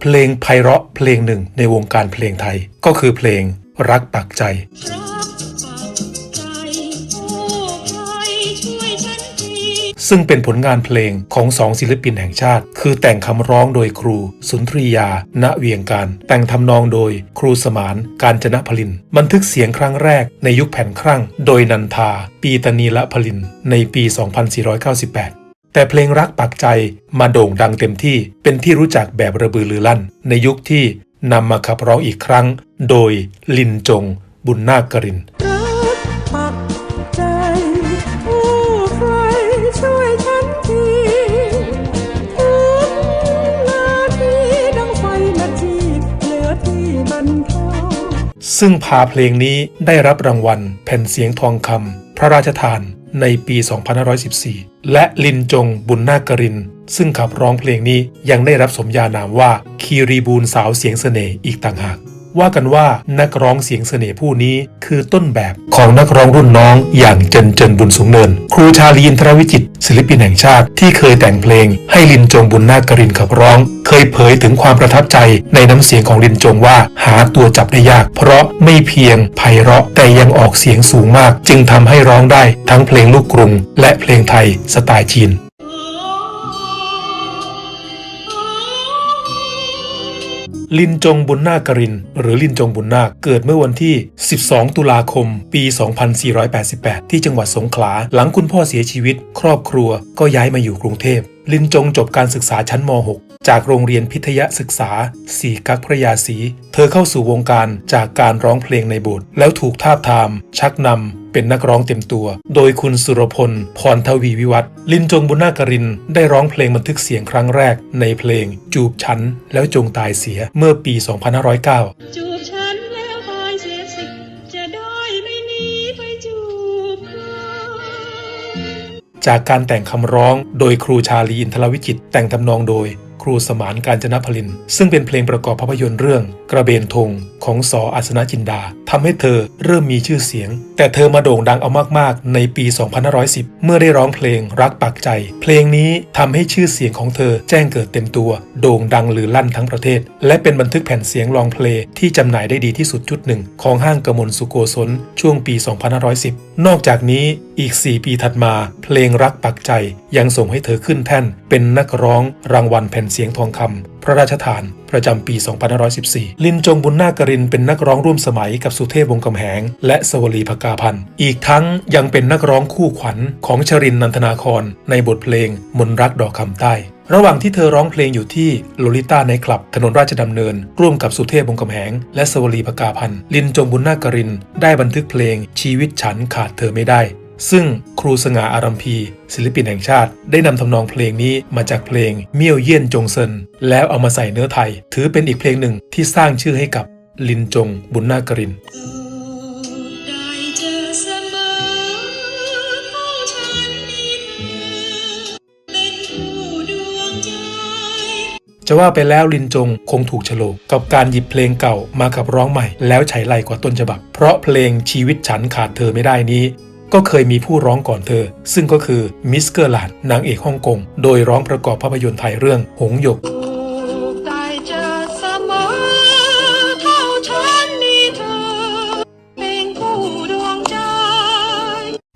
เพลงไพเราะเพลงหนึ่งในวงการเพลงไทย ก็คือเพลงรักปักใจรักปักใจโอ้ใครช่วยฉันทีซึ่งเป็นผลงานเพลงของสองศิลปินแห่งชาติ คือแต่งคำร้องโดยครู สุนทรียา ณ เวียงการ แต่งทำนองโดยครูสมาน การจนะพลิน บันทึกเสียงครั้งแรกในยุคแผ่นครั่ง โดยนันทา ปีตนีละพลิน ในปี 2498 แต่เพลงรักปักใจมาโด่งดังเต็มที่เป็นที่รู้จักแบบระบือรือลั่น ในยุคที่นำมาขับร้องอีกครั้ง โดยลินจง บุญนาคกรินรักปักใจโอ้ใครช่วยฉันทีทุกนาทีดังไฟนาทีเหลือที่บรรเทาซึ่งพาเพลงนี้ได้รับรางวัลแผ่นเสียงทองคำพระราชทานในปี 2514 และลินจงบุญนาคกริน ซึ่งขับร้องเพลงนี้ยังได้รับสมญานามว่าคีรีบูลสาวเสียงเสน่ห์อีกต่างหาก ว่ากันว่านักร้องเสียงเสน่ห์ผู้นี้คือต้นแบบของนักร้องรุ่นน้องอย่างเจนเจนบุญสูงเนิน ครูชาลีนทรวิจิต ศิลปินแห่งชาติที่เคยแต่งเพลงให้ลินจงบุญนาคกรินขับร้อง เคยเผยถึงความประทับใจในน้ำเสียงของลินจงว่าหาตัวจับได้ยาก เพราะไม่เพียงไพเราะแต่ยังออกเสียงสูงมาก จึงทำให้ร้องได้ทั้งเพลงลูกกรุง และเพลงไทยสไตล์จีน ลินจงบุญนาคกริน หรือลินจงบุญนาคเกิดเมื่อวันที่ 12 ตุลาคม ปี 2488 ที่จังหวัดสงขลา หลังคุณพ่อเสียชีวิต ครอบครัวก็ย้ายมาอยู่กรุงเทพ ลินจงจบการศึกษาชั้นม .6 จากโรงเรียนพิทยศึกษาสีกักพระยาศรีเธอเข้าสู่วงการจากการร้องเพลงในโบสถ์แล้วถูกทาบทาม ชักนำ เป็นนักร้องเต็มตัว โดยคุณสุรพล พรทวีวิวัฒน์ลินจงบุญนาคกริน ได้ร้องเพลงบันทึกเสียงครั้งแรก ในเพลง จูบฉันแล้วจงตายเสียเมื่อปี 2509 จูบฉันแล้วตายเสียสิจะได้ไม่หนีไปจูบใครจากการแต่งคำร้องโดยครูชาลีอินทรวิจิตรแต่งทำนองโดย ครูสมานการจนพลิน ซึ่งเป็นเพลงประกอบภาพยนตร์เรื่อง กระเบนธงของสออัศนจินดาทำให้เธอเริ่มมีชื่อเสียง แต่เธอมาโด่งดังเอามากๆ ในปี 2510 เมื่อได้ร้องเพลงรักปักใจ เพลงนี้ทำให้ชื่อเสียงของเธอแจ้งเกิดเต็มตัว โด่งดังหรือลั่นทั้งประเทศ และเป็นบันทึกแผ่นเสียงลองเพลงที่จำหน่ายได้ดีที่สุดชุดหนึ่ง ของห้างกมลสุโกศลช่วงปี 2510 นอกจากนี้อีก 4 ปีถัดมา เพลงรักปักใจยังส่งให้เธอขึ้นแท่น เป็นนักร้องรางวัลแผ่นเสียงทองคำพระราชทาน ประจำปี 2514 ลินจงบุญนาคกรินเป็นนักร้องร่วมสมัยกับสุเทพวงกำแหง และสวลีภกาพันธ์อีกทั้งยังเป็นนักร้องคู่ขวัญของชรินนันทนาคร ในบทเพลงมนรักดอกคำใต้ระหว่างที่เธอร้องเพลงอยู่ที่โลลิต้าในคลับ ถนนราชดำเนิน ร่วมกับสุเทพวงกำแหง และสวลีภกาพันธ์ลินจงบุญนาคกริน ได้บันทึกเพลงชีวิตฉันขาดเธอไม่ได้ ซึ่งครูสง่าอารัมพี ศิลปินแห่งชาติ ได้นำทำนองเพลงนี้มาจากเพลงเมี่ยวเยี่ยนจงเซินแล้วเอามาใส่เนื้อไทย ถือเป็นอีกเพลงหนึ่งที่สร้างชื่อให้กับลินจงบุญนาคกรินจะว่าไปแล้วลินจงคงถูกฉลกกับการหยิบเพลงเก่ามาขับร้องใหม่ แล้วใช้ไล่กว่าต้นฉบับ เพราะเพลงชีวิตฉันขาดเธอไม่ได้นี้ ก็เคยมีผู้ร้องก่อนเธอ ซึ่งก็คือมิสเกอร์ลาดนางเอกฮ่องกง โดยร้องประกอบภาพยนตร์ไทยเรื่องหงหยก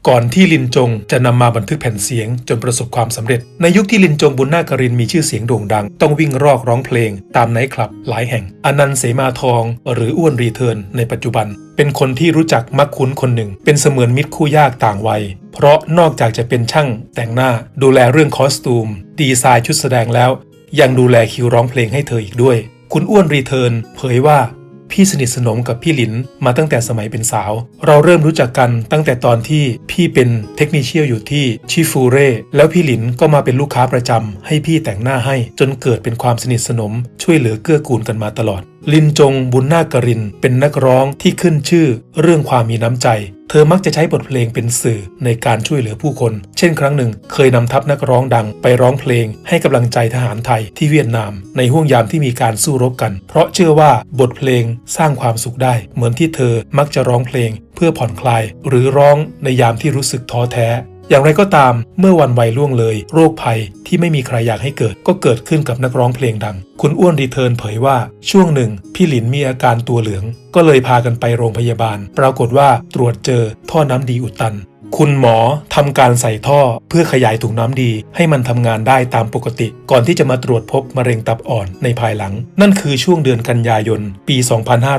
ก่อนที่ลินจงจะนำมาบันทึกแผ่นเสียงจนประสบความสำเร็จ ในยุคที่ลินจงบุญนาคกรินมีชื่อเสียงโด่งดัง ต้องวิ่งรอกร้องเพลง ตามไนท์คลับหลายแห่ง อนันต์เสมาทอง หรืออ้วนรีเทิร์นในปัจจุบัน เป็นคนที่รู้จักมักคุ้นคนหนึ่ง เป็นเสมือนมิตรคู่ยากต่างวัย เพราะนอกจากจะเป็นช่างแต่งหน้าดูแลเรื่องคอสตูม ดีไซน์ชุดแสดงแล้ว ยังดูแลคิวร้องเพลงให้เธออีกด้วย คุณอ้วนรีเทิร์นเผยว่า พี่สนิทสนมกับพี่หลินมาตั้งแต่สมัยเป็นสาว เราเริ่มรู้จักกันตั้งแต่ตอนที่พี่เป็นเทคนิคเชียลอยู่ที่ชิฟูเร่แล้วพี่หลินก็มาเป็นลูกค้าประจำให้พี่แต่งหน้าให้จนเกิดเป็นความสนิทสนมช่วยเหลือเกื้อกูลกันมาตลอด ลินจงบุญนากรินเป็นนักร้องที่ขึ้นชื่อเรื่องความมีน้ำใจ เธอมักจะใช้บทเพลงเป็นสื่อในการช่วยเหลือผู้คน เช่น ครั้งหนึ่ง เคยนำทัพนักร้องดังไปร้องเพลง ให้กำลังใจทหารไทยที่เวียดนาม ในห่วงยามที่มีการสู้รบกัน เพราะเชื่อว่าบทเพลงสร้างความสุขได้ เหมือนที่เธอมักจะร้องเพลง เพื่อผ่อนคลาย หรือร้องในยามที่รู้สึกท้อแท้ อย่างไรก็ตาม เมื่อวันวัยล่วงเลย โรคภัยที่ไม่มีใครอยากให้เกิด ก็เกิดขึ้นกับนักร้องเพลงดัง คุณอ้วนรีเทิร์นเผยว่าช่วงหนึ่ง พี่หลินมีอาการตัวเหลือง ก็เลยพากันไปโรงพยาบาล ปรากฏว่าตรวจเจอท่อน้ำดีอุดตัน คุณหมอทำการใส่ท่อเพื่อขยายถุงน้ำดี ให้มันทำงานได้ตามปกติ ก่อนที่จะมาตรวจพบมะเร็งตับอ่อนในภายหลัง นั่นคือช่วงเดือนกันยายน ปี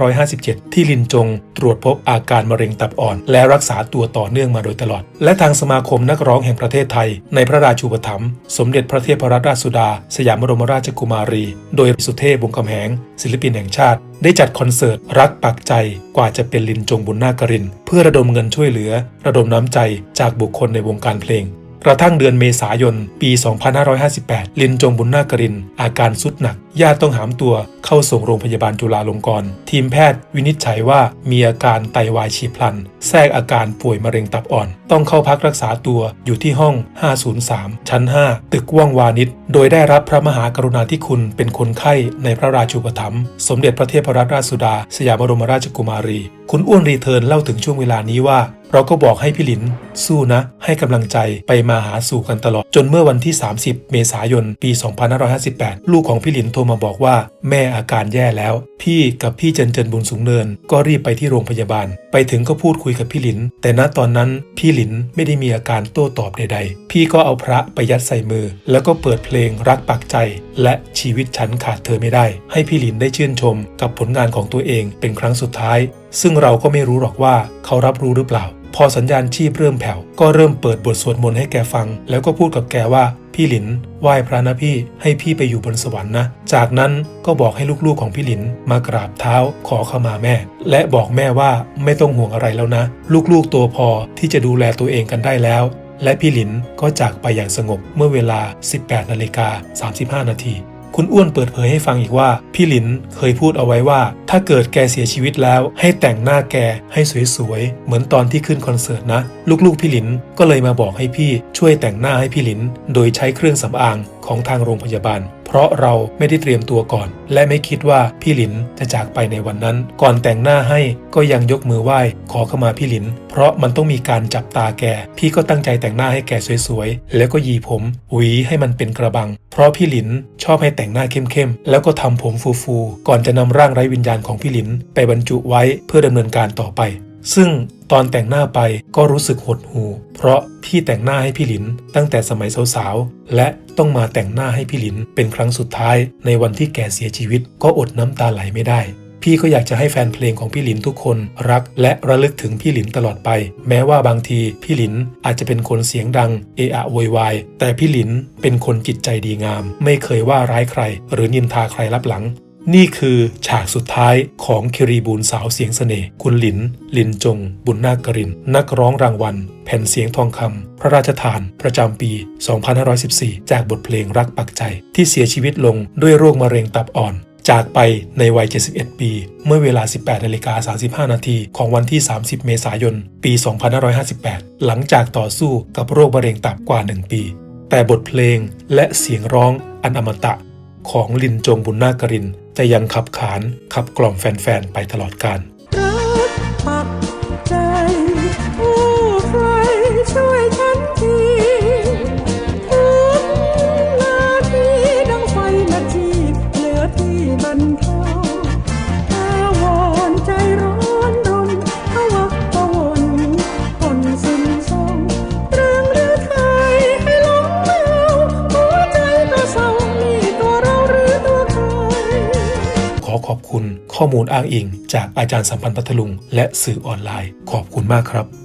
2557 ที่ลินจง ตรวจพบอาการมะเร็งตับอ่อน และรักษาตัวต่อเนื่องมาโดยตลอด และทางสมาคมนักร้องแห่งประเทศไทย ในพระราชูปถัมภ์สมเด็จพระเทพรัตนราชสุดา สยามบรมราชกุมารี โดยสุเทพวงศ์คำแหง ศิลปินแห่งชาติ ได้จัดคอนเสิร์ตรักปักใจกว่าจะเป็นลินจงบุญนาคกริน เพื่อระดมเงินช่วยเหลือ ระดมน้ำใจจากบุคคลในวงการเพลง กระทั่งเดือนเมษายน ปี 2558 ลินจงบุญนาคกริน อาการสุดหนัก ญาติต้องหามตัวเข้าส่งโรงพยาบาลจุฬาลงกรณ์ทีมแพทย์วินิจฉัยว่ามีอาการไตวายฉีบพลัน แทรกอาการป่วยมะเร็งตับอ่อน ต้องเข้าพักรักษาตัวอยู่ที่ห้อง 503 ชั้น 5 ตึกว่องวานิชโดยได้รับพระมหากรุณาธิคุณเป็นคนไข้ในพระราชูปถัมภ์สมเด็จพระเทพรัตนราชสุดา สยามบรมราชกุมารี คุณอ้วนรีเทิร์นเล่าถึงช่วงเวลานี้ว่าเราก็บอกให้พี่หลิน สู้นะ ให้กำลังใจไปมาหาสู่กันตลอด จนเมื่อวันที่ 30 เมษายน ปี 2558 ลูกของพี่หลินโทรมาบอกว่าแม่อาการแย่แล้ว พี่กับพี่เจนเจนบุญสูงเนิน ก็รีบไปที่โรงพยาบาล ไปถึงก็พูดคุยกับพี่หลิน แต่ณตอนนั้นพี่หลินไม่ได้มีอาการโต้ตอบใด ๆ พี่ก็เอาพระไปยัดใส่มือ แล้วก็เปิดเพลงรักปักใจ และชีวิตฉันขาดเธอไม่ได้ ให้พี่หลินได้ชื่นชม กับผลงานของตัวเองเป็นครั้งสุดท้าย ซึ่งเราก็ไม่รู้หรอกว่าเขารับรู้หรือเปล่า พอสัญญาณชีพเริ่มแผ่วก็เริ่มเปิดบทสวดมนต์ให้แกฟัง แล้วก็พูดกับแกว่า พี่หลินไหว้พระนะพี่ให้พี่ไปอยู่บนสวรรค์นะ จากนั้นก็บอกให้ลูกๆของพี่หลินมากราบเท้าขอขมาแม่ และบอกแม่ว่าไม่ต้องห่วงอะไรแล้วนะ ลูกๆตัวพอที่จะดูแลตัวเองกันได้แล้ว และพี่หลินก็จากไปอย่างสงบเมื่อเวลา 18นาฬิกา35นาที คุณอ้วนเปิดเผยให้ฟังอีกว่า พี่หลินเคยพูดเอาไว้ว่า ถ้าเกิดแกเสียชีวิตแล้ว ให้แต่งหน้าแกให้สวยๆ เหมือนตอนที่ขึ้นคอนเสิร์ตนะ ลูกๆพี่หลินก็เลยมาบอกให้พี่ช่วยแต่งหน้าให้พี่หลิน โดยใช้เครื่องสำอางของทางโรงพยาบาล ราะเราไม่ได้เตรียมตัวก่อน และไม่คิดว่าพี่หลินจะจากไปในวันนั้น ก่อนแต่งหน้าให้ก็ยังยกมือไหว้ ขอเข้ามาพี่หลิน เพราะมันต้องมีการจับตาแก พี่ก็ตั้งใจแต่งหน้าให้แกสวยๆ แล้วก็หยีผม หวีให้มันเป็นกระบัง เพราะพี่หลินชอบให้แต่งหน้าเข้มๆ แล้วก็ทำผมฟูๆ ก่อนจะนำร่างไร้วิญญาณของพี่หลิน ไปบรรจุไว้เพื่อดำเนินการต่อไป ซึ่งตอนแต่งหน้าไปก็รู้สึกหดหู่เพราะพี่แต่งหน้าให้พี่หลินตั้งแต่สมัยสาวๆ และต้องมาแต่งหน้าให้พี่หลินเป็นครั้งสุดท้ายในวันที่แกเสียชีวิต ก็อดน้ำตาไหลไม่ได้พี่ก็อยากจะให้แฟนเพลงของพี่หลินทุกคนรักและระลึกถึงพี่หลินตลอดไป แม้ว่าบางทีพี่หลินอาจจะเป็นคนเสียงดังเอะอะโวยวายแต่พี่หลินเป็นคนจิตใจดีงาม ไม่เคยว่าร้ายใคร หรือนินทาใครรับหลัง นี่คือฉากสุดท้ายของคิรีบูลสาวเสียงเสน่ห์คุณหลิน ลินจง บุญนาคกริน นักร้องรางวัล แผ่นเสียงทองคำพระราชทาน ประจำปี 2514 จากบทเพลงรักปักใจ ที่เสียชีวิตลงด้วยโรคมะเร็งตับอ่อน จากไปในวัย 71 ปี เมื่อเวลา 18นาฬิกา35 นาทีของวันที่ 30 เมษายน ปี 2558 หลังจากต่อสู้กับโรคมะเร็งตับกว่า 1 ปี แต่บทเพลงและเสียงร้องอันอมตะ ของลินจงบุญนาคกริน จะยังขับขานขับกล่อมแฟน ๆ ไปตลอดกาลรักปักใจ ข้อมูลอ้างอิง จากอาจารย์สัมพันธ์พัทลุง และสื่อออนไลน์ ขอบคุณมากครับ